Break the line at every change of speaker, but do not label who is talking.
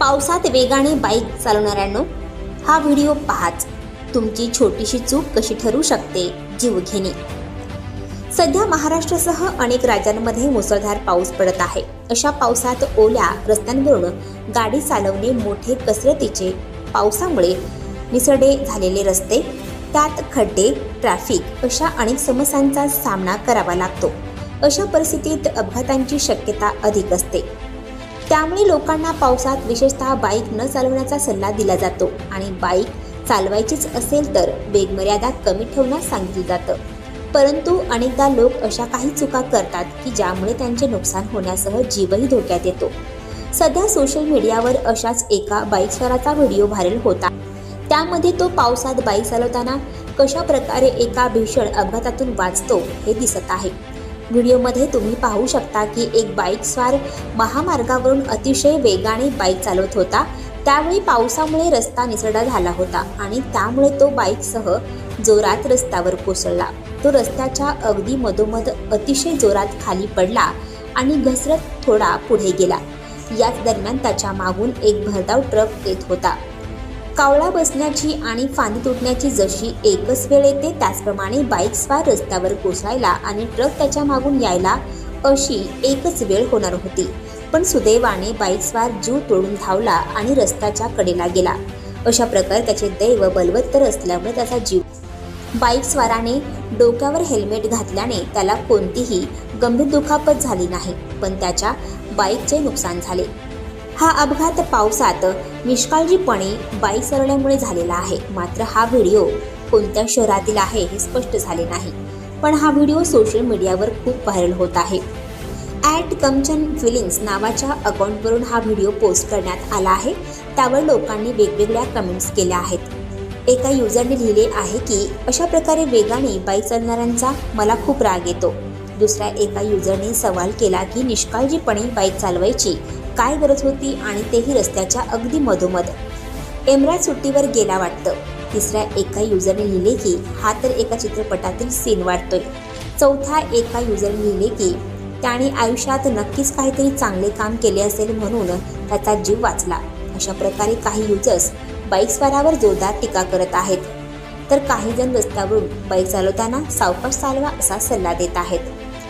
पावसात वेगाने बाईक चालवणाऱ्यांनो हा व्हिडिओ पाहाच. तुमची छोटीशी चूक कशी ठरू शकते जीवघेणी सध्या महाराष्ट्रासह अनेक राज्यांमध्ये मुसळधार पाऊस पडत आहे. अशा पावसात ओल्या रस्त्यांवरून गाडी चालवणे मोठे कसरतीचे पावसामुळे निसरडे झालेले रस्ते त्यात खड्डे ट्रॅफिक अशा अनेक समस्यांचा सामना करावा लागतो. अशा परिस्थितीत अपघातांची शक्यता अधिक असते. त्यामुळे लोकांना पावसात विशेषतः बाईक न चालवण्याचा सल्ला दिला जातो आणि बाईक चालवायचीच असेल तर वेगमर्यादा कमी ठेवण्यास सांगितलं जातं. परंतु अनेकदा लोक अशा काही चुका करतात की ज्यामुळे त्यांचे नुकसान होण्यासह जीवही धोक्यात येतो. सध्या सोशल मीडियावर अशाच एका बाईक बाईकस्वाराचा व्हिडिओ व्हायरल होता त्यामध्ये तो पावसात बाईक चालवताना कशा प्रकारे एका भीषण अपघातातून वाचतो हे दिसत आहे. व्हिडिओमध्ये तुम्ही पाहू शकता की एक बाईकस्वार महामार्गावरून अतिशय वेगाने बाईक चालवत होता. त्यावेळी पावसामुळे रस्ता निसरडा झाला होता आणि त्यामुळे तो बाईकसह जोरात रस्त्यावर कोसळला. तो रस्त्याच्या अगदी मधोमध अतिशय जोरात खाली पडला आणि घसरत थोडा पुढे गेला. याच दरम्यान त्याच्या मागून एक भरधाव ट्रक येत होता. कावळा बसण्याची आणि फांदी तुटण्याची जशी एकच वेळ येते त्याचप्रमाणे बाईक स्वार रस्त्यावर कोसळायला आणि ट्रक त्याच्या मागून यायला अशी एकच वेळ होणार होती. पण सुदैवाने बाईक स्वार जीव तोडून धावला आणि रस्त्याच्या कडेला गेला. अशा प्रकारे त्याचे दैव बलवत्तर असल्यामुळे त्याचा जीव बाईक स्वाराने डोक्यावर हेल्मेट घातल्याने त्याला कोणतीही गंभीर दुखापत झाली नाही पण त्याच्या बाईकचे नुकसान झाले. हा अपघात पावसात निष्काळजीपणे बाईक चालवल्यामुळे झालेला आहे. मात्र हा व्हिडिओ कोणत्या शहरातील आहे हे स्पष्ट झाले नाही. पण हा व्हिडिओ सोशल मीडियावर खूप व्हायरल होत आहे. ॲट कमचन फिलिंग्स नावाच्या अकाउंटवरून हा व्हिडिओ पोस्ट करण्यात आला आहे. त्यावर लोकांनी वेगवेगळ्या कमेंट्स केल्या आहेत. एका युजरने लिहिले आहे की अशा प्रकारे वेगाने बाईक चालणाऱ्यांचा मला खूप राग येतो. दुसऱ्या एका युजरने सवाल केला की निष्काळजीपणे बाईक चालवायची काय गरज होती आणि तेही रस्त्याच्या अगदी मधोमध. एमराज सुट्टीवर गेला वाटतं. तिसऱ्या एका युजरने लिहिले की हा तर एका चित्रपटातील सीन वाटतोय. चौथा एका युजरने लिहिले की त्याने आयुष्यात नक्कीच काहीतरी चांगले काम केले असेल म्हणून त्याचा जीव वाचला. अशा प्रकारे काही युजर्स बाईक स्वारावर जोरदार टीका करत आहेत. तर काही जण रस्त्यावरून बाईक चालवताना सावकाश चालवा असा सल्ला देत आहेत.